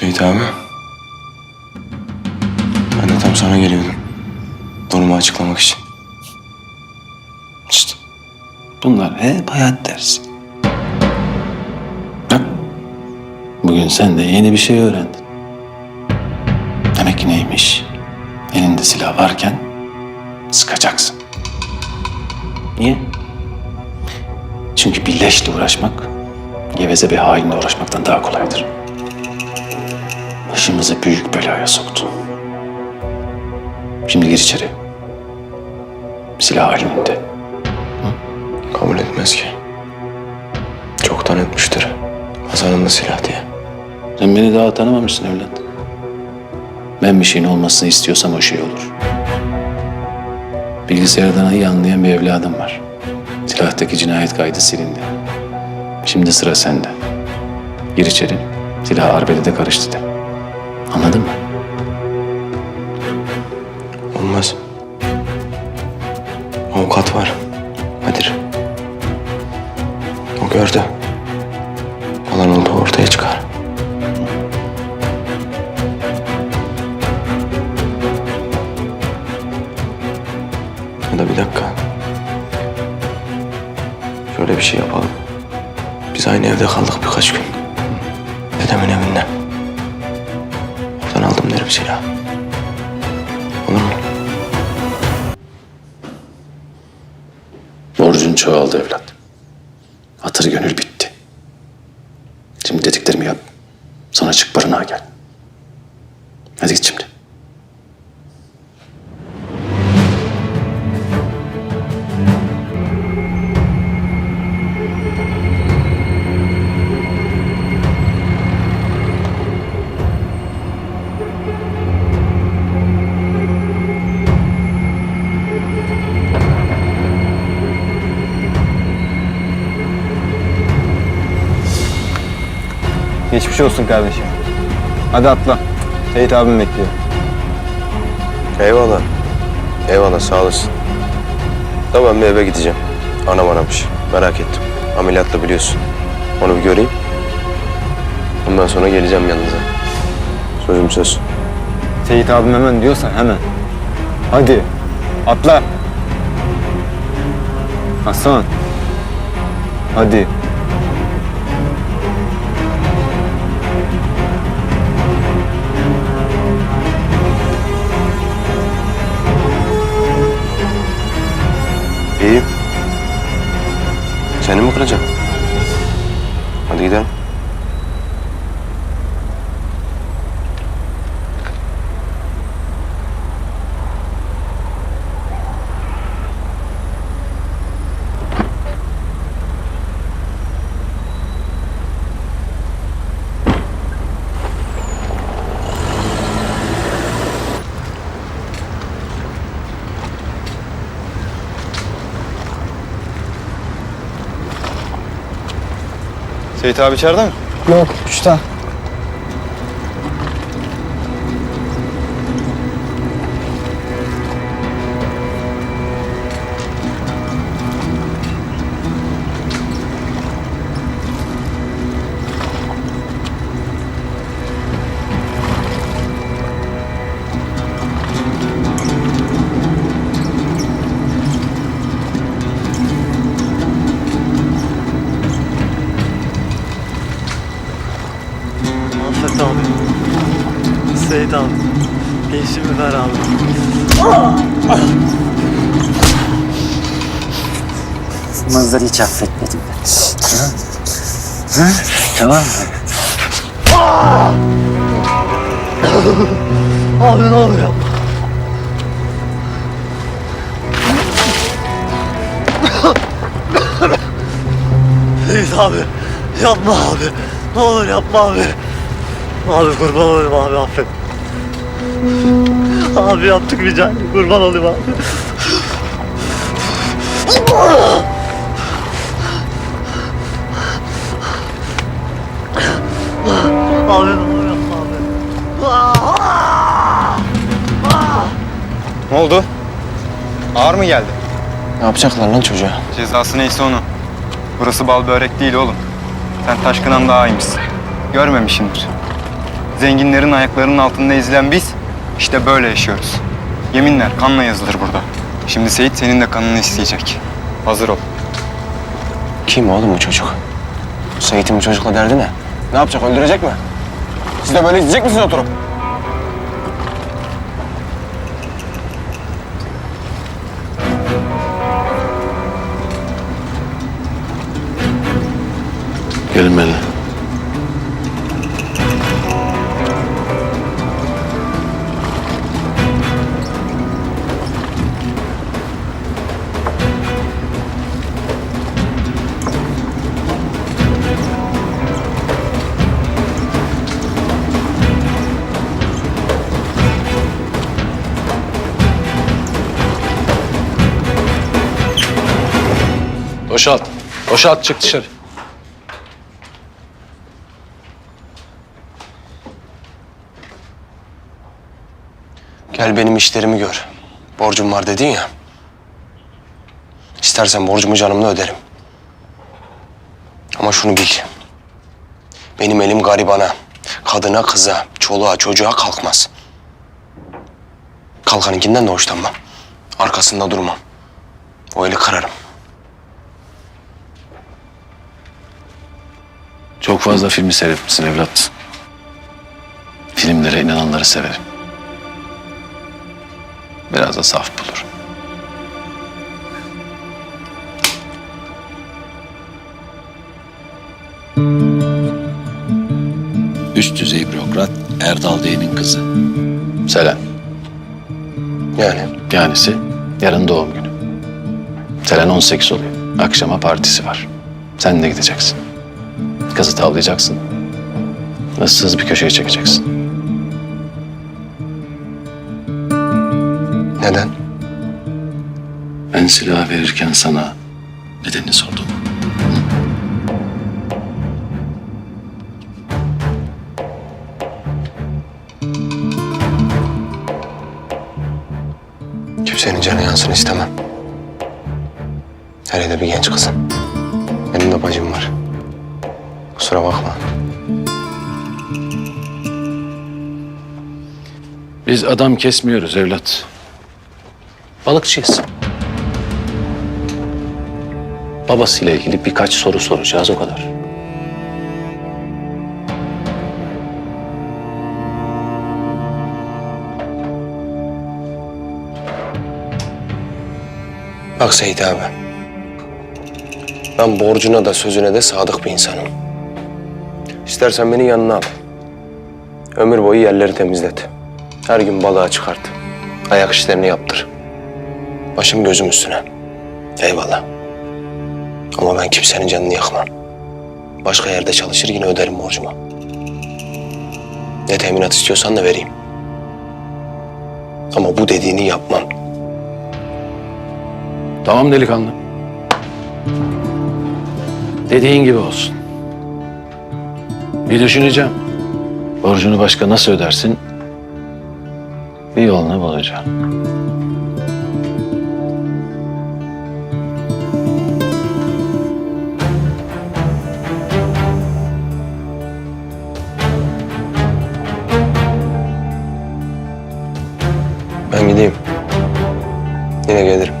Seyit abi. Ben de tam sana geliyordum. Durumu açıklamak için. İşte bunlar hep hayat dersi. Bak bugün sen de yeni bir şey öğrendin. Demek ki neymiş? Elinde silah varken sıkacaksın. Niye? Çünkü bir leşle uğraşmak geveze bir hainle uğraşmaktan daha kolaydır. Başımızı büyük belaya soktun. Şimdi gir içeri. Silah elimde. Kabul etmez ki. Çoktan etmiştir. Hasan'ın silah diye. Sen beni daha tanımamışsın evlat. Ben bir şeyin olmasını istiyorsam o şey olur. Bilgisayardan iyi anlayan bir evladım var. Silahtaki cinayet kaydı silindi. Şimdi sıra sende. Gir içeri. Silah arbelede karıştı de. Anladın mı? Olmaz. Avukat var. Kadir. O gördü. Olan oldu ortaya çıkar. Ya da bir dakika. Şöyle bir şey yapalım. Biz aynı evde kaldık birkaç gün. Dedemin evinde. Oradan aldım derim silah. Olur mu? Borcun çoğaldı evlat. Hatır gönül bitti. Şimdi dediklerimi yap. Sonra çık barınağa gel. Hadi git şimdi. Geçmiş olsun kardeşim. Hadi atla. Seyit abim bekliyor. Eyvallah. Eyvallah sağ olasın. Da ben bir eve gideceğim. Anam aramış. Merak ettim. Ameliyatla biliyorsun. Onu bir göreyim. Ondan sonra geleceğim yanınıza. Sözüm söz. Seyit abim hemen diyorsan hemen. Hadi. Atla. Hasan. Hadi. İyi. Seni mi kıracağım? Hadi gidelim. Seyit abi içeride mi? Yok, uçta. Ver abi. Manzarı hiç affetmedim ben. Ha? Ha? Tamam mı? Abi ne yapma. Seyit abi. Yapma abi. Ne olur yapma abi. Abi kurban olayım abi affet. Abi yaptık bir can. Kurban olayım abi. Abi ne yapma abi. Ne oldu? Ağır mı geldi? Ne yapacaklar lan çocuğa? Cezası neyse onu. Burası bal börek değil oğlum. Sen Taşkın'dan daha iyiymişsin. Görmemişsindir. Zenginlerin ayaklarının altında ezilen biz işte böyle yaşıyoruz. Yeminler kanla yazılır burada. Şimdi Seyit senin de kanını isteyecek. Hazır ol. Kim oğlum bu çocuk? Seyit'in bu çocukla derdi ne? Ne yapacak? Öldürecek mi? Siz de böyle izleyecek misiniz oturup? Boşalt. Boşalt çık dışarı. Gel benim işlerimi gör. Borcum var dedin ya. İstersen borcumu canımla öderim. Ama şunu bil. Benim elim garibana, kadına, kıza, çoluğa, çocuğa kalkmaz. Kalkanınkinden de hoşlanmam. Arkasında durmam. O eli kırarım. Çok fazla filmi seyretmişsin evlat. Filmlere inananları severim. Biraz da saf bulur. Üst düzey bürokrat Erdal Bey'in kızı. Selen. Yani Yanisi yarın doğum günü. Selen 18 oluyor. Akşama partisi var. Sen de gideceksin. Kızı tavlayacaksın. Issız bir köşeye çekeceksin. neden? Ben silah verirken sana nedenini sordum. Kimsenin canı yansın istemem. Hele de bir genç kızın. Benim de bacım var. Kusura bakma. Biz adam kesmiyoruz evlat. Balıkçıyız. Babasıyla ilgili birkaç soru soracağız o kadar. Bak Seyit abi. Ben borcuna da sözüne de sadık bir insanım. İstersen beni yanına al. Ömür boyu yerleri temizlet. Her gün balığa çıkart. Ayak işlerini yaptır. Başım gözüm üstüne. Eyvallah. Ama ben kimsenin canını yakmam. Başka yerde çalışır yine öderim borcumu. Ne teminat istiyorsan da vereyim. Ama bu dediğini yapmam. Tamam delikanlı. Dediğin gibi olsun. Bir düşüneceğim. Borcunu başka nasıl ödersin? Bir yolunu bulacağım. Ben gideyim. Yine gelirim.